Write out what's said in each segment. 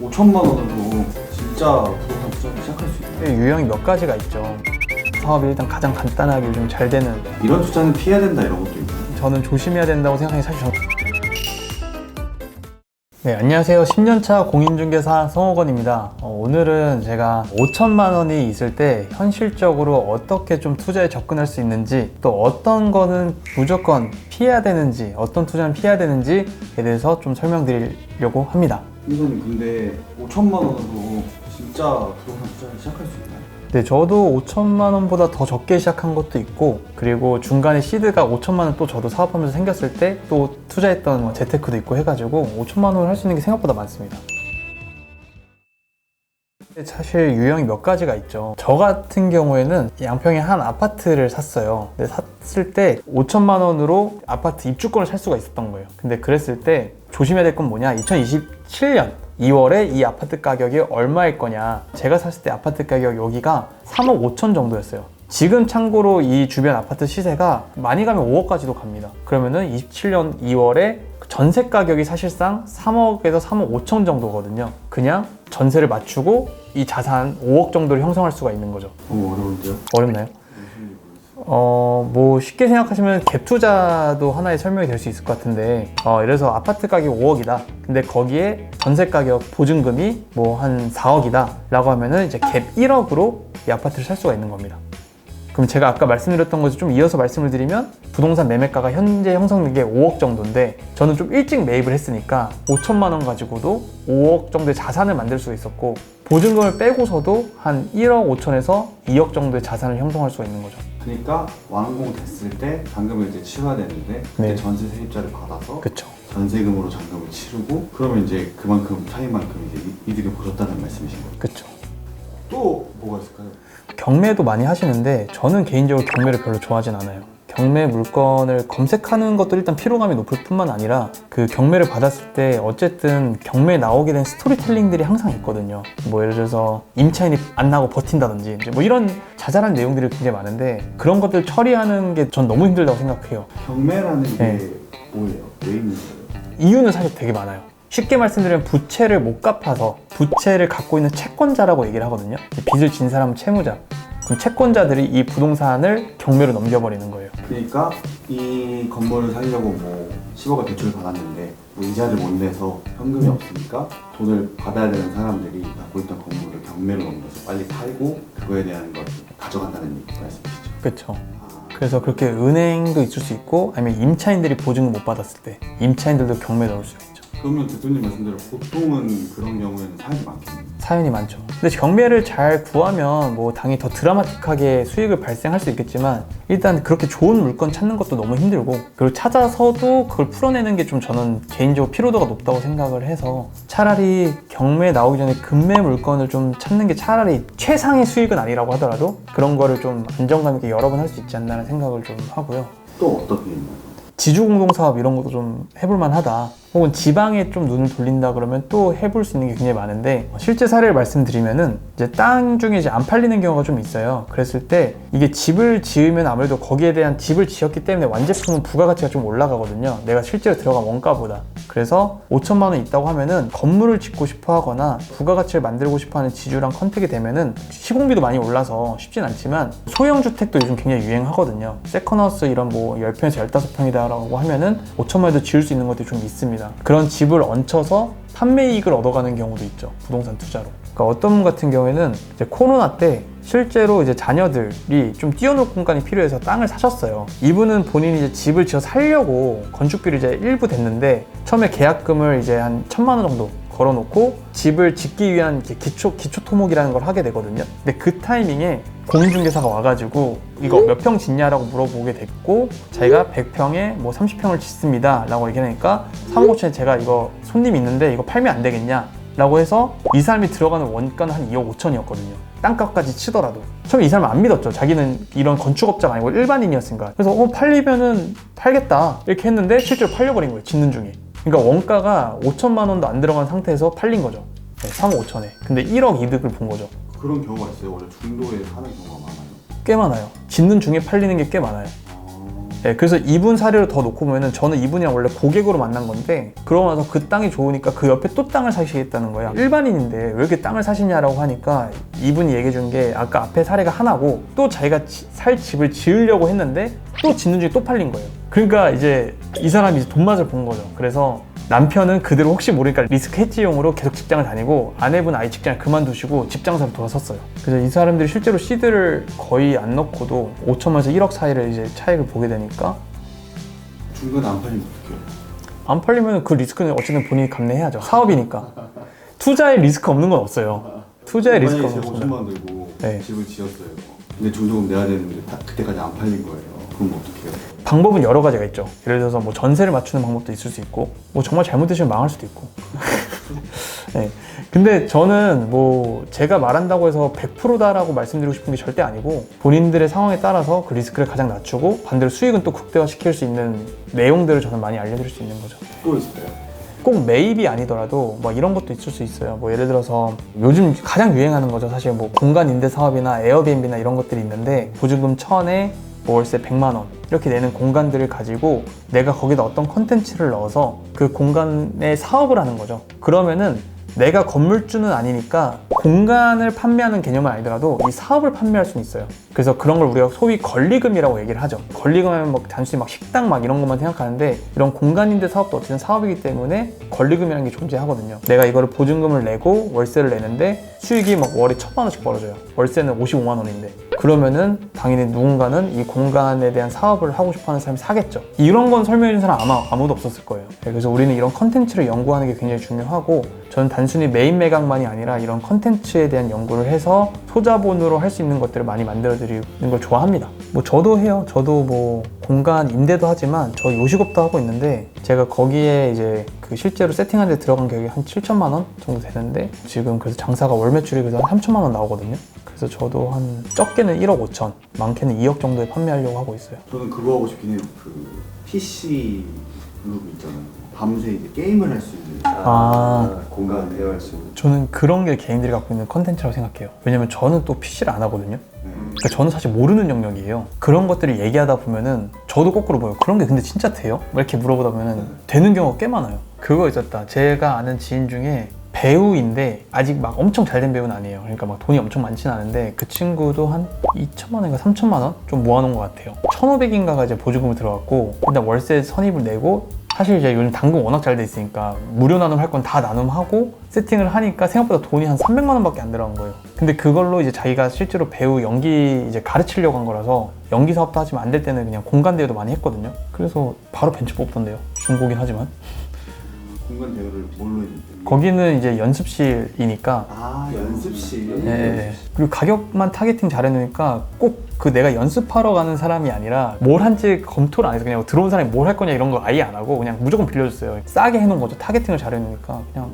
5천만 원으로 진짜 부동산 투자를 시작할 수 있나요? 유형이 몇 가지가 있죠. 사업이 일단 가장 간단하게 요즘 잘 되는 이런 투자는 피해야 된다 이런 것도 있나요? 저는 조심해야 된다고 생각하는 게 사실 전... 네, 안녕하세요. 10년차 공인중개사 성호건입니다. 어, 오늘은 제가 5천만 원이 있을 때 현실적으로 어떻게 좀 투자에 접근할 수 있는지 또 어떤 거는 무조건 피해야 되는지 어떤 투자는 피해야 되는지에 대해서 좀 설명드리려고 합니다. 이사님 근데 5천만 원으로 진짜 부동산 투자를 시작할 수 있나요? 네, 저도 5천만 원보다 더 적게 시작한 것도 있고 그리고 중간에 시드가 5천만 원 또 저도 사업하면서 생겼을 때 또 투자했던 뭐 재테크도 있고 해가지고 5천만 원을 할 수 있는 게 생각보다 많습니다. 사실 유형이 몇 가지가 있죠. 저 같은 경우에는 양평에 한 아파트를 샀어요. 근데 샀을 때 5천만 원으로 아파트 입주권을 살 수가 있었던 거예요. 근데 그랬을 때 조심해야 될 건 뭐냐? 2027년 2월에 이 아파트 가격이 얼마일 거냐? 제가 샀을 때 아파트 가격 여기가 3억 5천 정도였어요. 지금 참고로 이 주변 아파트 시세가 많이 가면 5억까지도 갑니다. 그러면은 27년 2월에 전세 가격이 사실상 3억에서 3억 5천 정도거든요. 그냥 전세를 맞추고 이 자산 5억 정도를 형성할 수가 있는 거죠. 너무 어려운데요? 어렵나요? 어, 뭐 쉽게 생각하시면 갭 투자도 하나의 설명이 될 수 있을 것 같은데, 어, 이래서 아파트 가격이 5억이다. 근데 거기에 전세 가격 보증금이 뭐 한 4억이다. 라고 하면은 이제 갭 1억으로 이 아파트를 살 수가 있는 겁니다. 그럼 제가 아까 말씀드렸던 것을 좀 이어서 말씀을 드리면 부동산 매매가가 현재 형성된 게 5억 정도인데 저는 좀 일찍 매입을 했으니까 5천만 원 가지고도 5억 정도의 자산을 만들 수 있었고 보증금을 빼고서도 한 1억 5천에서 2억 정도의 자산을 형성할 수가 있는 거죠. 그러니까 완공 됐을 때 잔금을 이제 치러야 되는데 네. 전세 세입자를 받아서 그쵸. 전세금으로 잔금을 치르고 그러면 이제 그만큼 차이만큼 이제 이- 이득을 보셨다는 말씀이신 거예요. 그쵸. 또 뭐가 있을까요? 경매도 많이 하시는데 저는 개인적으로 경매를 별로 좋아하진 않아요. 경매 물건을 검색하는 것도 일단 피로감이 높을 뿐만 아니라 그 경매를 받았을 때 어쨌든 경매에 나오게 된 스토리텔링들이 항상 있거든요. 뭐 예를 들어서 임차인이 안 나고 버틴다든지 뭐 이런 자잘한 내용들이 굉장히 많은데 그런 것들 처리하는 게 전 너무 힘들다고 생각해요. 경매라는 게 네. 뭐예요? 왜 있는 거예요? 이유는 사실 되게 많아요. 쉽게 말씀드리면 부채를 못 갚아서 부채를 갖고 있는 채권자라고 얘기를 하거든요. 빚을 진 사람은 채무자. 그럼 채권자들이 이 부동산을 경매로 넘겨버리는 거예요. 그러니까 이 건물을 살려고 뭐 10억을 대출을 받았는데 뭐 이자를 못 내서 현금이 없으니까 돈을 받아야 되는 사람들이 갖고 있던 건물을 경매로 넘겨서 빨리 팔고 그거에 대한 걸 가져간다는 말씀이시죠? 그렇죠. 아, 그래서 그렇게 은행도 있을 수 있고 아니면 임차인들이 보증금 못 받았을 때 임차인들도 경매 넣을 수 있죠. 그러면 대표님 말씀대로 보통은 그런 경우에는 사연이 많겠네요. 사연이 많죠. 근데 경매를 잘 구하면 뭐 당연히 더 드라마틱하게 수익을 발생할 수 있겠지만 일단 그렇게 좋은 물건 찾는 것도 너무 힘들고 그걸 찾아서도 그걸 풀어내는 게 좀 저는 개인적으로 피로도가 높다고 생각을 해서 차라리 경매 나오기 전에 금매 물건을 좀 찾는 게 차라리 최상의 수익은 아니라고 하더라도 그런 거를 좀 안정감 있게 여러 번 할 수 있지 않나라는 생각을 좀 하고요. 또 어떤 게 있나요? 지주공동사업 이런 것도 좀 해볼 만하다. 혹은 지방에 좀 눈을 돌린다 그러면 또 해볼 수 있는 게 굉장히 많은데 실제 사례를 말씀드리면은 이제 땅 중에 이제 안 팔리는 경우가 좀 있어요. 그랬을 때 이게 집을 지으면 아무래도 거기에 대한 집을 지었기 때문에 완제품은 부가가치가 좀 올라가거든요. 내가 실제로 들어간 원가보다. 그래서 5천만 원 있다고 하면은 건물을 짓고 싶어 하거나 부가가치를 만들고 싶어 하는 지주랑 컨택이 되면은 시공비도 많이 올라서 쉽진 않지만 소형 주택도 요즘 굉장히 유행하거든요. 세컨하우스 이런 뭐 10평에서 15평이다라고 하면은 5천만 원도 지을 수 있는 것들이 좀 있습니다. 그런 집을 얹혀서 판매 이익을 얻어가는 경우도 있죠. 부동산 투자로. 그러니까 어떤 분 같은 경우에는 이제 코로나 때 실제로 이제 자녀들이 좀 뛰어놀 공간이 필요해서 땅을 사셨어요. 이분은 본인이 이제 집을 지어 살려고 건축비를 이제 일부 댔는데 처음에 계약금을 이제 한 천만 원 정도 걸어놓고 집을 짓기 위한 기초 기초 토목이라는 걸 하게 되거든요. 근데 그 타이밍에 공인중개사가 와가지고 이거 몇 평 짓냐라고 물어보게 됐고 자기가 100평에 뭐 30평을 짓습니다 라고 얘기하니까 3억 5천에 제가 이거 손님 있는데 이거 팔면 안 되겠냐 라고 해서 이 사람이 들어가는 원가는 한 2억 5천이었거든요. 땅값까지 치더라도. 처음에 이 사람은 안 믿었죠. 자기는 이런 건축업자가 아니고 일반인이었으니까. 그래서 어 팔리면은 팔겠다. 이렇게 했는데 실제로 팔려버린 거예요 짓는 중에 그러니까 원가가 5천만 원도 안 들어간 상태에서 팔린 거죠. 네, 3억 5천에. 근데 1억 이득을 본 거죠. 그런 경우가 있어요. 원래 중도에 사는 경우가 많아요. 꽤 많아요. 짓는 중에 팔리는 게 꽤 많아요. 아, 예, 그래서 이분 사례를 더 놓고 보면은 저는 이분이랑 원래 고객으로 만난 건데 그러고 나서 그 땅이 좋으니까 그 옆에 또 땅을 사시겠다는 거야. 일반인인데 왜 이렇게 땅을 사시냐라고 하니까 이분이 얘기해 준 게 아까 앞에 사례가 하나고 또 자기가 지- 살 집을 지으려고 했는데 또 짓는 중에 또 팔린 거예요. 그러니까 이제 이 사람이 이제 돈 맛을 본 거죠. 그래서 남편은 그대로 혹시 모르니까 리스크 해지용으로 계속 직장을 다니고 아내분 아이 직장을 그만두시고 집 장사로 돌아섰어요. 그래서 이 사람들이 실제로 시드를 거의 안 넣고도 5천만에서 1억 사이를 이제 차익을 보게 되니까 중간 안 팔리면 어떡해요? 안 팔리면 그 리스크는 어쨌든 본인이 감내해야죠. 사업이니까. 투자에 리스크 없는 건 없어요. 투자에 리스크 없는 건 50만 원 들고 네. 집을 지었어요. 근데 중도금 내야 되는데 다- 그때까지 안 팔린 거예요. 그럼 어떡해요? 방법은 여러 가지가 있죠. 예를 들어서 뭐 전세를 맞추는 방법도 있을 수 있고, 뭐 정말 잘못되시면 망할 수도 있고. 네. 근데 저는 뭐 제가 말한다고 해서 100%다라고 말씀드리고 싶은 게 절대 아니고 본인들의 상황에 따라서 그 리스크를 가장 낮추고 반대로 수익은 또 극대화시킬 수 있는 내용들을 저는 많이 알려드릴 수 있는 거죠. 또 있어요. 꼭 매입이 아니더라도 뭐 이런 것도 있을 수 있어요. 뭐 예를 들어서 요즘 가장 유행하는 거죠. 사실 뭐 공간 임대 사업이나 에어비앤비나 이런 것들이 있는데 보증금 천에 뭐 월세 100만 원 이렇게 내는 공간들을 가지고 내가 거기다 어떤 컨텐츠를 넣어서 그 공간에 사업을 하는 거죠. 그러면은 내가 건물주는 아니니까 공간을 판매하는 개념은 아니더라도 이 사업을 판매할 수는 있어요. 그래서 그런 걸 우리가 소위 권리금이라고 얘기를 하죠. 권리금 하면 뭐 단순히 막 식당 막 이런 것만 생각하는데 이런 공간임대 사업도 어쨌든 사업이기 때문에 권리금이라는 게 존재하거든요. 내가 이거를 보증금을 내고 월세를 내는데 수익이 막 월에 천만 원씩 벌어져요. 월세는 55만 원인데 그러면은 당연히 누군가는 이 공간에 대한 사업을 하고 싶어하는 사람이 사겠죠. 이런 건 설명해 준 사람 아마 아무도 없었을 거예요. 네, 그래서 우리는 이런 컨텐츠를 연구하는 게 굉장히 중요하고 저는 단순히 메인 매각만이 아니라 이런 컨텐츠에 대한 연구를 해서 소자본으로 할 수 있는 것들을 많이 만들어 드리는 걸 좋아합니다. 뭐 저도 해요. 저도 뭐 공간 임대도 하지만 저 요식업도 하고 있는데 제가 거기에 이제 그 실제로 세팅한 데 들어간 가격이 한 7천만 원 정도 되는데 지금 그래서 장사가 월 매출이 그래서 한 3천만 원 나오거든요. 그래서 저도 한 적게는 1억 5천, 많게는 2억 정도에 판매하려고 하고 있어요. 저는 그거 하고 싶긴 해요. 그 PC 그룹 있잖아요. 밤새 이제 게임을 할 수 있는 아. 공간 대여할 수 있는. 저는 그런 게 개인들이 갖고 있는 컨텐츠라고 생각해요. 왜냐면 저는 또 PC를 안 하거든요. 네. 그러니까 저는 사실 모르는 영역이에요. 그런 것들을 얘기하다 보면은 저도 거꾸로 보여. 그런 게 근데 진짜 돼요? 뭐 이렇게 물어보다 보면은 되는 경우가 꽤 많아요. 그거 있었다. 제가 아는 지인 중에 배우인데 아직 막 엄청 잘 된 배우는 아니에요. 그러니까 막 돈이 엄청 많지는 않은데 그 친구도 한 2천만 원인가 3천만 원 좀 모아놓은 것 같아요. 1,500인가가 이제 보조금을 들어갔고 일단 월세 선입을 내고 사실 이제 요즘 당근 워낙 잘 돼 있으니까 무료 나눔 할 건 다 나눔하고 세팅을 하니까 생각보다 돈이 한 300만 원밖에 안 들어간 거예요. 근데 그걸로 이제 자기가 실제로 배우 연기 이제 가르치려고 한 거라서 연기 사업도 하지만 안 될 때는 그냥 공간 대여도 많이 했거든요. 그래서 바로 벤츠 뽑던데요. 중고긴 하지만 공간 대여를 뭘로 했는데? 거기는 이제 연습실이니까 아 연습실. 예. 그리고 가격만 타겟팅 잘해놓으니까 꼭 그 내가 연습하러 가는 사람이 아니라 뭘 한지 검토를 안 해서 그냥 들어온 사람이 뭘 할 거냐 이런 거 아예 안 하고 그냥 무조건 빌려줬어요. 싸게 해놓은 거죠. 타겟팅을 잘해놓으니까 그냥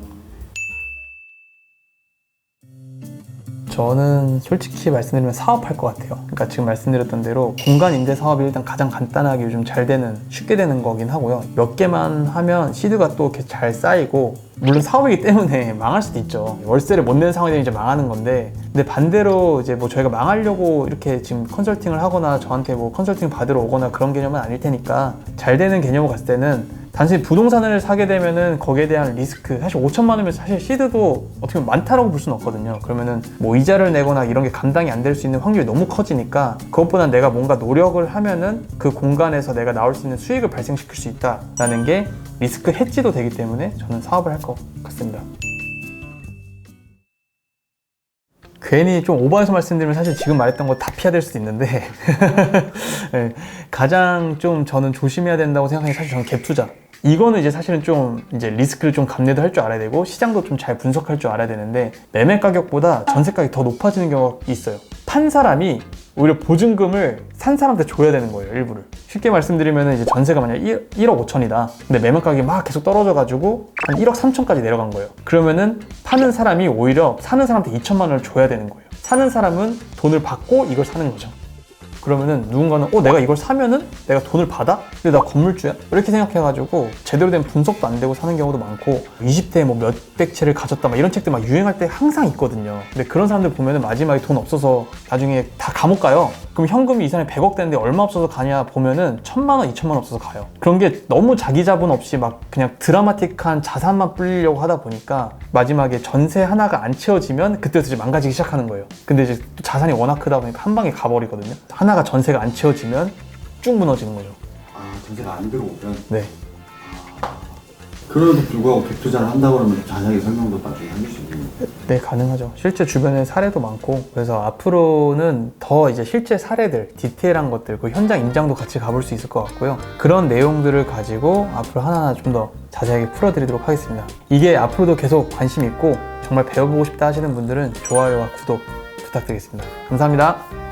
저는 솔직히 말씀드리면 사업할 것 같아요. 그러니까 지금 말씀드렸던 대로 공간 임대 사업이 일단 가장 간단하게 요즘 잘 되는 쉽게 되는 거긴 하고요. 몇 개만 하면 시드가 또 이렇게 잘 쌓이고 물론 사업이기 때문에 망할 수도 있죠. 월세를 못 내는 상황이 되면 이제 망하는 건데 근데 반대로 이제 뭐 저희가 망하려고 이렇게 지금 컨설팅을 하거나 저한테 뭐 컨설팅 받으러 오거나 그런 개념은 아닐 테니까 잘 되는 개념으로 갔을 때는 단순히 부동산을 사게 되면은 거기에 대한 리스크 사실 5천만 원이면 사실 시드도 어떻게 보면 많다라고 볼 수는 없거든요. 그러면은 뭐 이자를 내거나 이런 게 감당이 안 될 수 있는 확률이 너무 커지니까 그것보다 내가 뭔가 노력을 하면은 그 공간에서 내가 나올 수 있는 수익을 발생시킬 수 있다라는 게 리스크 해지도 되기 때문에 저는 사업을 할 것 같습니다. 괜히 좀 오버해서 말씀드리면 사실 지금 말했던 거 다 피해야 될 수도 있는데 네, 가장 좀 저는 조심해야 된다고 생각하는 게 사실 저는 갭 투자. 이거는 이제 사실은 좀 이제 리스크를 좀 감내도 할 줄 알아야 되고 시장도 좀 잘 분석할 줄 알아야 되는데 매매 가격보다 전세 가격이 더 높아지는 경우가 있어요. 판 사람이 오히려 보증금을 산 사람한테 줘야 되는 거예요, 일부를. 쉽게 말씀드리면 이제 전세가 만약 1, 1억 5천이다. 근데 매매 가격이 막 계속 떨어져가지고 한 1억 3천까지 내려간 거예요. 그러면은 파는 사람이 오히려 사는 사람한테 2천만 원을 줘야 되는 거예요. 사는 사람은 돈을 받고 이걸 사는 거죠. 그러면은 누군가는 어 내가 이걸 사면은 내가 돈을 받아? 근데 나 건물주야? 이렇게 생각해가지고 제대로 된 분석도 안 되고 사는 경우도 많고 20대에 뭐 몇백 채를 가졌다 막 이런 책들 막 유행할 때 항상 있거든요 근데 그런 사람들 보면은 마지막에 돈 없어서 나중에 다 감옥 가요 그럼 현금이 이 사람이 100억 되는데 얼마 없어서 가냐 보면은 천만 원, 이천만 원 없어서 가요. 그런 게 너무 자기 자본 없이 막 그냥 드라마틱한 자산만 불리려고 하다 보니까 마지막에 전세 하나가 안 채워지면 그때부터 이제 망가지기 시작하는 거예요. 근데 이제 또 자산이 워낙 크다 보니까 한 방에 가버리거든요. 하나가 전세가 안 채워지면 쭉 무너지는 거죠. 아 전세가 안 들어오면 네. 그럼에도 불구하고 갭 투자를 한다 그러면 자세하게 설명도 나중에 해줄 수 있는 네, 가능하죠. 실제 주변에 사례도 많고, 그래서 앞으로는 더 이제 실제 사례들, 디테일한 것들, 그 현장 임장도 같이 가볼 수 있을 것 같고요. 그런 내용들을 가지고 앞으로 하나하나 좀 더 자세하게 풀어드리도록 하겠습니다. 이게 앞으로도 계속 관심 있고, 정말 배워보고 싶다 하시는 분들은 좋아요와 구독 부탁드리겠습니다. 감사합니다.